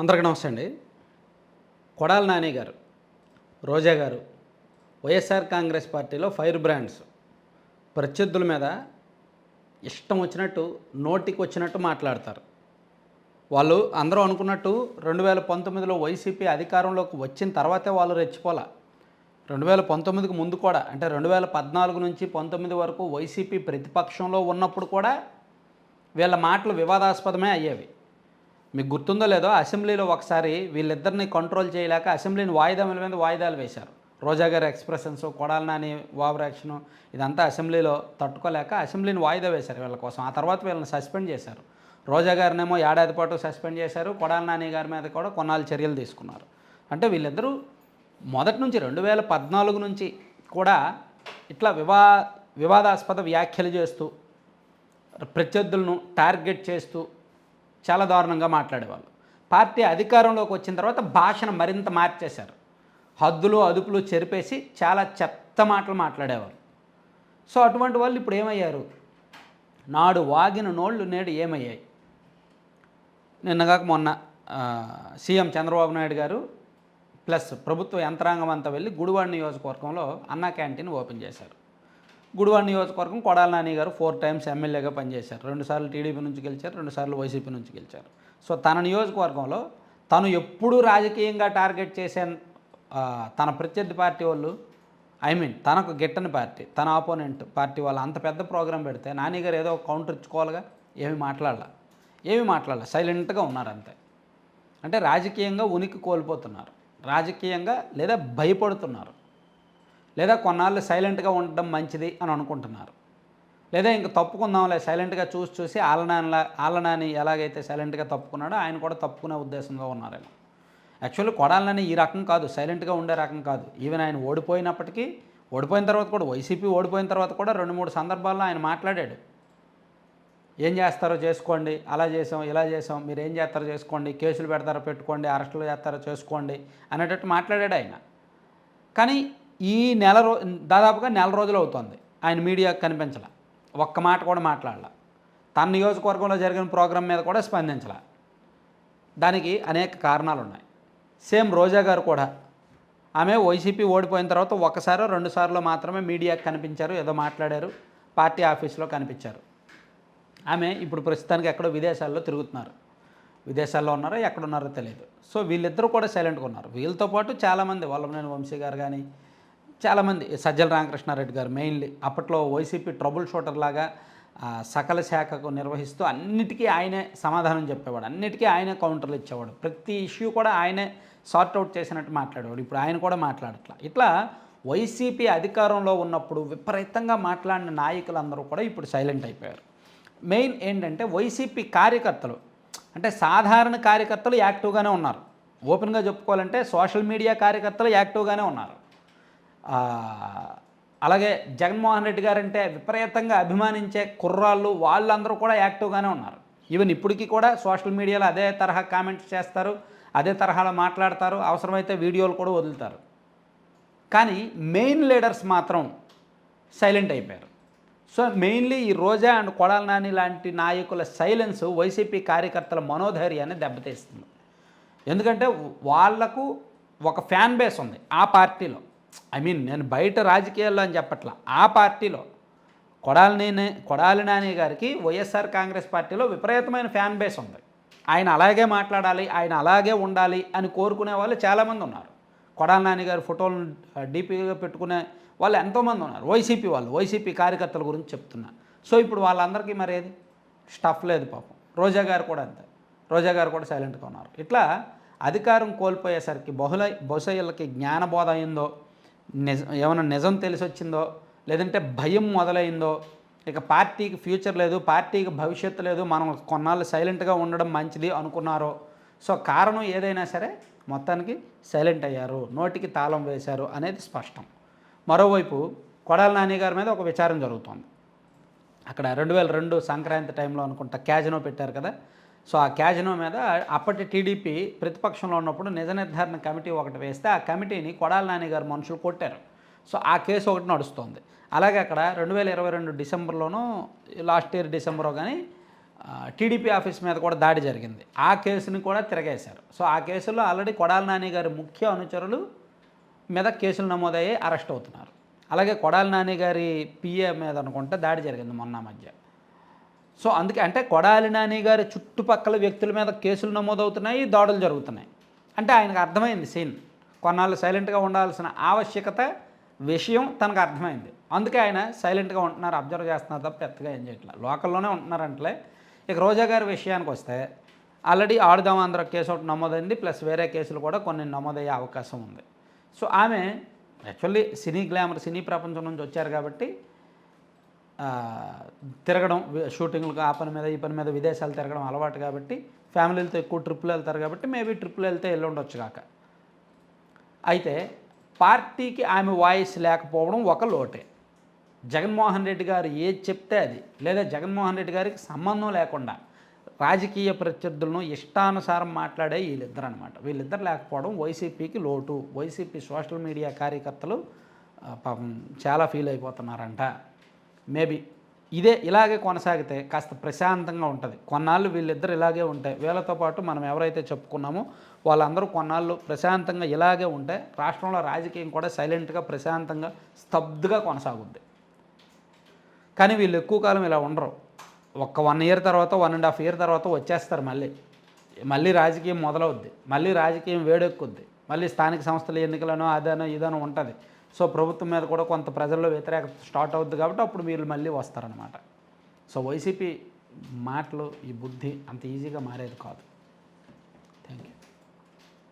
అందరికీ నమస్తే అండి. కొడాల నాని గారు రోజా గారు వైఎస్ఆర్ కాంగ్రెస్ పార్టీలో ఫైర్ బ్రాండ్స్ ప్రత్యర్థుల మీద ఇష్టం వచ్చినట్టు నోటికి వచ్చినట్టు మాట్లాడతారు. వాళ్ళు అందరూ అనుకున్నట్టు రెండు వేల పంతొమ్మిదిలో వైసీపీ అధికారంలోకి వచ్చిన తర్వాతే వాళ్ళు రెచ్చిపోలా. రెండు వేల పంతొమ్మిదికి ముందు కూడా అంటే రెండు వేల పద్నాలుగు నుంచి పంతొమ్మిది వరకు వైసీపీ ప్రతిపక్షంలో ఉన్నప్పుడు కూడా వీళ్ళ మాటలు వివాదాస్పదమే అయ్యేవి. మీకు గుర్తుందో లేదో అసెంబ్లీలో ఒకసారి వీళ్ళిద్దరిని కంట్రోల్ చేయలేక అసెంబ్లీని వాయిదాల మీద వాయిదాలు వేశారు. రోజా గారి expressions Kodali Nani over action ఇదంతా అసెంబ్లీలో తట్టుకోలేక అసెంబ్లీని వాయిదా వేశారు వీళ్ళ కోసం. ఆ తర్వాత వీళ్ళని సస్పెండ్ చేశారు. రోజా గారినేమో ఏడాది పాటు సస్పెండ్ చేశారు. కొడాల నాని గారి మీద కూడా కొన్నాళ్ళు చర్యలు తీసుకున్నారు. అంటే వీళ్ళిద్దరూ మొదటి నుంచి రెండు వేల పద్నాలుగు నుంచి కూడా ఇట్లా వివా వివాదాస్పద వ్యాఖ్యలు చేస్తూ ప్రత్యర్థులను టార్గెట్ చేస్తూ చాలా దారుణంగా మాట్లాడేవాళ్ళు. పార్టీ అధికారంలోకి వచ్చిన తర్వాత భాషను మరింత మార్చేశారు. హద్దులు అదుపులు చెరిపేసి చాలా చెత్త మాటలు మాట్లాడేవారు. సో అటువంటి వాళ్ళు ఇప్పుడు ఏమయ్యారు? నాడు వాగిన నోళ్ళు నేడు ఏమయ్యాయి? నిన్నగాక మొన్న సీఎం చంద్రబాబు నాయుడు గారు ప్లస్ ప్రభుత్వ యంత్రాంగం అంతా వెళ్ళి గుడివాడ నియోజకవర్గంలో అన్నా క్యాంటీన్ ఓపెన్ చేశారు. గుడివాడ నియోజకవర్గం కొడాల నాని గారు ఫోర్ టైమ్స్ ఎమ్మెల్యేగా పనిచేశారు. రెండుసార్లు టీడీపీ నుంచి గెలిచారు రెండుసార్లు వైసీపీ నుంచి గెలిచారు. సో తన నియోజకవర్గంలో తను ఎప్పుడూ రాజకీయంగా టార్గెట్ చేసే తన ప్రత్యర్థి పార్టీ వాళ్ళు ఐ మీన్ తనకు గిట్టని పార్టీ తన ఆపోనెంట్ పార్టీ వాళ్ళు అంత పెద్ద ప్రోగ్రాం పెడితే నాని గారు ఏదో ఒక కౌంటర్ ఇచ్చుకోవాలిగా? ఏమి మాట్లాడాల. ఏమి మాట్లాడాల. సైలెంట్గా ఉన్నారు అంతే. అంటే రాజకీయంగా ఉనికి కోల్పోతున్నారు. రాజకీయంగా లేదా భయపడుతున్నారు. లేదా కొన్నాళ్ళు సైలెంట్గా ఉండడం మంచిది అని అనుకుంటున్నారు. లేదా ఇంక తప్పుకుందాంలే సైలెంట్గా చూసి చూసి ఆలనానిలా ఆలనాని ఎలాగైతే సైలెంట్గా తప్పుకున్నాడో ఆయన కూడా తప్పుకునే ఉద్దేశంలో ఉన్నారేమో. యాక్చువల్లీ కొడాలని ఈ రకం కాదు సైలెంట్గా ఉండే రకం కాదు. ఈవెన్ ఆయన ఓడిపోయినప్పటికీ ఓడిపోయిన తర్వాత కూడా వైసీపీ ఓడిపోయిన తర్వాత కూడా రెండు మూడు సందర్భాల్లో ఆయన మాట్లాడాడు. ఏం చేస్తారో చేసుకోండి అలా చేసాం ఇలా చేసాం మీరు ఏం చేస్తారో చేసుకోండి కేసులు పెడతారో పెట్టుకోండి అరెస్టులు చేస్తారో చేసుకోండి అనేటట్టు మాట్లాడాడు ఆయన. కానీ ఈ నెల రో దాదాపుగా నెల రోజులు అవుతుంది. ఆయన మీడియాకు కనిపించాల. ఒక్క మాట కూడా మాట్లాడాల. తన నియోజకవర్గంలో జరిగిన ప్రోగ్రాం మీద కూడా స్పందించాల. దానికి అనేక కారణాలు ఉన్నాయి. సేమ్ రోజా గారు కూడా ఆమె వైసీపీ ఓడిపోయిన తర్వాత ఒకసారి రెండు సార్లు మాత్రమే మీడియాకు కనిపించారు ఏదో మాట్లాడారు పార్టీ ఆఫీస్లో కనిపించారు. ఆమె ఇప్పుడు ప్రస్తుతానికి ఎక్కడో విదేశాల్లో తిరుగుతున్నారు. విదేశాల్లో ఉన్నారో ఎక్కడున్నారో తెలియదు సో వీళ్ళిద్దరూ కూడా సైలెంట్గా ఉన్నారు. వీళ్ళతో పాటు చాలామంది వల్లభనేని వంశీ గారు కానీ చాలామంది సజ్జల రామకృష్ణారెడ్డి గారు మెయిన్లీ అప్పట్లో వైసీపీ ట్రబుల్ షూటర్ లాగా సకల శాఖకు నిర్వహిస్తూ అన్నిటికీ ఆయనే సమాధానం చెప్పేవాడు. అన్నిటికీ ఆయనే కౌంటర్లు ఇచ్చేవాడు. ప్రతి ఇష్యూ కూడా ఆయనే సార్ట్ అవుట్ చేసినట్టు మాట్లాడేవాడు. ఇప్పుడు ఆయన కూడా మాట్లాడట్లా. ఇట్లా వైసీపీ అధికారంలో ఉన్నప్పుడు విపరీతంగా మాట్లాడిన నాయకులందరూ కూడా ఇప్పుడు సైలెంట్ అయిపోయారు. మెయిన్ ఏంటంటే వైసీపీ కార్యకర్తలు అంటే సాధారణ కార్యకర్తలు యాక్టివ్గానే ఉన్నారు. ఓపెన్గా చెప్పుకోవాలంటే సోషల్ మీడియా కార్యకర్తలు యాక్టివ్గానే ఉన్నారు. అలాగే జగన్మోహన్ రెడ్డి గారంటే విపరీతంగా అభిమానించే కుర్రాళ్ళు వాళ్ళందరూ కూడా యాక్టివ్గానే ఉన్నారు. ఈవెన్ ఇప్పటికీ కూడా సోషల్ మీడియాలో అదే తరహా కామెంట్స్ చేస్తారు అదే తరహాలో మాట్లాడతారు అవసరమైతే వీడియోలు కూడా వదులుతారు. కానీ మెయిన్ లీడర్స్ మాత్రం సైలెంట్ అయిపోయారు. సో మెయిన్లీ ఈ రోజా అండ్ కొడాల నాని లాంటి నాయకుల సైలెన్స్ వైసీపీ కార్యకర్తల మనోధైర్యాన్ని దెబ్బతీస్తుంది. ఎందుకంటే వాళ్ళకు ఒక ఫ్యాన్ బేస్ ఉంది ఆ పార్టీలో. ఐ మీన్ నేను బయట రాజకీయాల్లో అని చెప్పట్లా ఆ పార్టీలో కొడాలి కొడాలి నాని గారికి వైఎస్ఆర్ కాంగ్రెస్ పార్టీలో విపరీతమైన ఫ్యాన్ బేస్ ఉంది. ఆయన అలాగే మాట్లాడాలి ఆయన అలాగే ఉండాలి అని కోరుకునే వాళ్ళు చాలామంది ఉన్నారు. కొడాలి నాని గారి ఫోటోలను డీపీగా పెట్టుకునే వాళ్ళు ఎంతోమంది ఉన్నారు. వైసీపీ వాళ్ళు వైసీపీ కార్యకర్తల గురించి చెప్తున్నా. సో ఇప్పుడు వాళ్ళందరికీ మరి ఏది? స్టఫ్ లేదు పాపం. రోజా గారు కూడా అంతే. రోజా గారు కూడా సైలెంట్గా ఉన్నారు. ఇట్లా అధికారం కోల్పోయేసరికి బహుళ బహుశా వీళ్ళకి జ్ఞానబోధ అయిందో నిజ ఏమైనా నిజం తెలిసి వచ్చిందో లేదంటే భయం మొదలైందో ఇక పార్టీకి ఫ్యూచర్ లేదు పార్టీకి భవిష్యత్తు లేదు మనం కొన్నాళ్ళు సైలెంట్గా ఉండడం మంచిది అనుకున్నారో సో కారణం ఏదైనా సరే మొత్తానికి సైలెంట్ అయ్యారు నోటికి తాళం వేశారు అనేది స్పష్టం. మరోవైపు కొడాల నాని గారి మీద ఒక విచారం జరుగుతోంది. అక్కడ రెండు వేల రెండు సంక్రాంతి టైంలో అనుకుంటా క్యాజినో పెట్టారు కదా సో ఆ క్యాజినో మీద అప్పటి టీడీపీ ప్రతిపక్షంలో ఉన్నప్పుడు నిజ నిర్ధారణ కమిటీ ఒకటి వేస్తే ఆ కమిటీని కొడాల నాని గారు మనుషులు కొట్టారు. సో ఆ కేసు ఒకటి నడుస్తోంది. అలాగే అక్కడ రెండు వేల ఇరవై రెండు డిసెంబర్లోనూ లాస్ట్ ఇయర్ డిసెంబర్లో కానీ టీడీపీ ఆఫీస్ మీద కూడా దాడి జరిగింది. ఆ కేసుని కూడా తిరగేశారు. సో ఆ కేసులో ఆల్రెడీ కొడాల నాని గారి ముఖ్య అనుచరులు మీద కేసులు నమోదయ్యి అరెస్ట్ అవుతున్నారు. అలాగే కొడాల నాని గారి పిఏ మీద అనుకుంటే దాడి జరిగింది మొన్న మధ్య. సో అందుకే అంటే కొడాలి నాని గారి చుట్టుపక్కల వ్యక్తుల మీద కేసులు నమోదవుతున్నాయి దాడులు జరుగుతున్నాయి. అంటే ఆయనకు అర్థమైంది సీన్. కొన్నాళ్ళు సైలెంట్గా ఉండాల్సిన ఆవశ్యకత విషయం తనకు అర్థమైంది. అందుకే ఆయన సైలెంట్గా ఉంటున్నారు అబ్జర్వ్ చేస్తున్నారు తప్ప పెద్దగా ఏం చేయట్లేదు లోకల్లోనే ఉంటున్నారంటలే. ఇక రోజా గారి విషయానికి వస్తే ఆల్రెడీ ఆడుదాం ఆంధ్ర కేసు ఒకటి నమోదైంది ప్లస్ వేరే కేసులు కూడా కొన్ని నమోదయ్యే అవకాశం ఉంది. సో ఆమె యాక్చువల్లీ సినీ గ్లామర్ సినీ ప్రపంచం నుంచి వచ్చారు కాబట్టి తిరగడం షూటింగ్లకు ఆ పని మీద ఈ పని మీద విదేశాలు తిరగడం అలవాటు కాబట్టి ఫ్యామిలీలతో ఎక్కువ ట్రిప్పులు వెళ్తారు కాబట్టి మేబీ ట్రిప్పులు వెళ్తే వెళ్ళి ఉండొచ్చు కాక. అయితే పార్టీకి ఆమె వాయిస్ లేకపోవడం ఒక లోటే. జగన్మోహన్ రెడ్డి గారు ఏది చెప్తే అది. లేదా జగన్మోహన్ రెడ్డి గారికి సంబంధం లేకుండా రాజకీయ ప్రత్యర్థులను ఇష్టానుసారం మాట్లాడే వీళ్ళిద్దరు అనమాట వీళ్ళిద్దరు లేకపోవడం వైసీపీకి లోటు. వైసీపీ సోషల్ మీడియా కార్యకర్తలు పాపం చాలా ఫీల్ అయిపోతున్నారంట. మేబీ ఇదే ఇలాగే కొనసాగితే కాస్త ప్రశాంతంగా ఉంటుంది. కొన్నాళ్ళు వీళ్ళిద్దరు ఇలాగే ఉంటాయి వీళ్ళతో పాటు మనం ఎవరైతే చెప్పుకున్నామో వాళ్ళందరూ కొన్నాళ్ళు ప్రశాంతంగా ఇలాగే ఉంటే రాష్ట్రంలో రాజకీయం కూడా సైలెంట్గా ప్రశాంతంగా స్తబ్దుగా కొనసాగుద్ది. కానీ వీళ్ళు ఎక్కువ కాలం ఇలా ఉండరు. ఒక్క వన్ ఇయర్ తర్వాత వన్ అండ్ హాఫ్ ఇయర్ తర్వాత వచ్చేస్తారు మళ్ళీ. మళ్ళీ రాజకీయం మొదలవుద్ది. మళ్ళీ రాజకీయం వేడెక్కుద్ది. మళ్ళీ స్థానిక సంస్థల ఎన్నికలను అదనో ఇదనో ఉంటుంది. సో ప్రభుత్వం మీద కూడా కొంత ప్రజల్లో వ్యతిరేకత స్టార్ట్ అవుద్ది కాబట్టి అప్పుడు వీళ్ళు మళ్ళీ వస్తారనమాట సో వైసీపీ మాటలు ఈ బుద్ధి అంత ఈజీగా మారేది కాదు. Thank you